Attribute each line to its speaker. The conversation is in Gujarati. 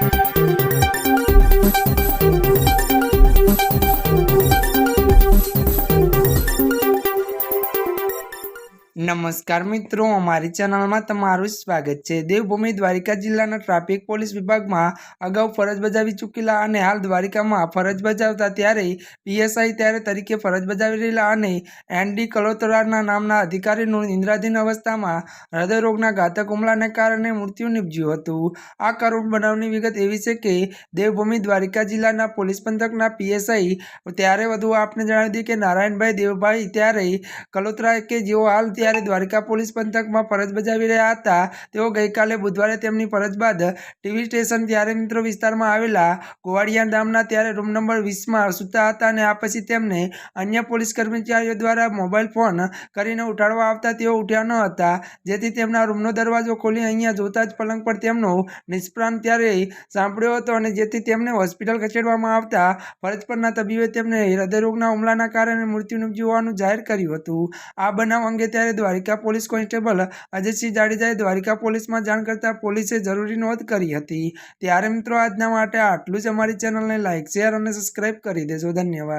Speaker 1: Thank you. નમસ્કાર મિત્રો, અમારી ચેનલમાં તમારું સ્વાગત છે. દેવભૂમિ દ્વારિકા જિલ્લાના ટ્રાફિક પોલીસ વિભાગમાં અગાઉ ફરજ બજાવી ચૂકેલા અને હાલ દ્વારિકામાં ફરજ બજાવતા ત્યારે પીએસઆઈ ત્યારે તરીકે ફરજ બજાવી રહેલા અને એનડી કલોતરાના નામના અધિકારીનું નિંદ્રાધીન અવસ્થામાં હૃદયરોગના ઘાતક હુમલાને કારણે મૃત્યુ નીપજ્યું હતું. આ કરુણ બનાવની વિગત એવી છે કે દેવભૂમિ દ્વારિકા જિલ્લાના પોલીસ પંથકના પીએસઆઈ ત્યારે વધુ આપને જણાવી દીધું કે નારાયણભાઈ દેવભાઈ ત્યારે કલોતરા કે જેઓ હાલ ત્યારે દ્વારિકા પોલીસ પંથકમાં ફરજ બજાવી રહ્યા હતા. તેઓ ગઈકાલે બુધવારે તેમની ફરજ બાદ ટીવી સ્ટેશન ત્યારે મિત્રો વિસ્તારમાં આવેલા ગોવાડિયા ગામના ત્યારે રૂમ નંબર વીસમાં સૂતા હતા અને આ પછી તેમને અન્ય પોલીસ કર્મચારીઓ દ્વારા મોબાઈલ ફોન કરીને ઉઠાડવા આવતા તેઓ ઉઠ્યા ન હતા. જેથી તેમના રૂમનો દરવાજો ખોલી અહીંયા જોતા જ પલંગ પર તેમનો નિષ્પ્રાણ ત્યારે સાંભળ્યો હતો અને જેથી તેમને હોસ્પિટલ ખસેડવામાં આવતા ફરજ પરના તબીબે તેમને હૃદયરોગના હુમલાના કારણે મૃત્યુ નિપજ્યું હોવાનું જાહેર કર્યું હતું. આ બનાવ અંગે ત્યારે દ્વારિકા પોલીસ કોન્સ્ટેબલ અજયસિંહ જાડેજાએ દ્વારિકા પોલીસમાં જાણ કરતા પોલીસે જરૂરી નોંધ કરી હતી. ત્યારે મિત્રો, આજના માટે આટલું જ. અમારી ચેનલને લાઇક શેર અને સબસ્ક્રાઇબ કરી દેજો. ધન્યવાદ.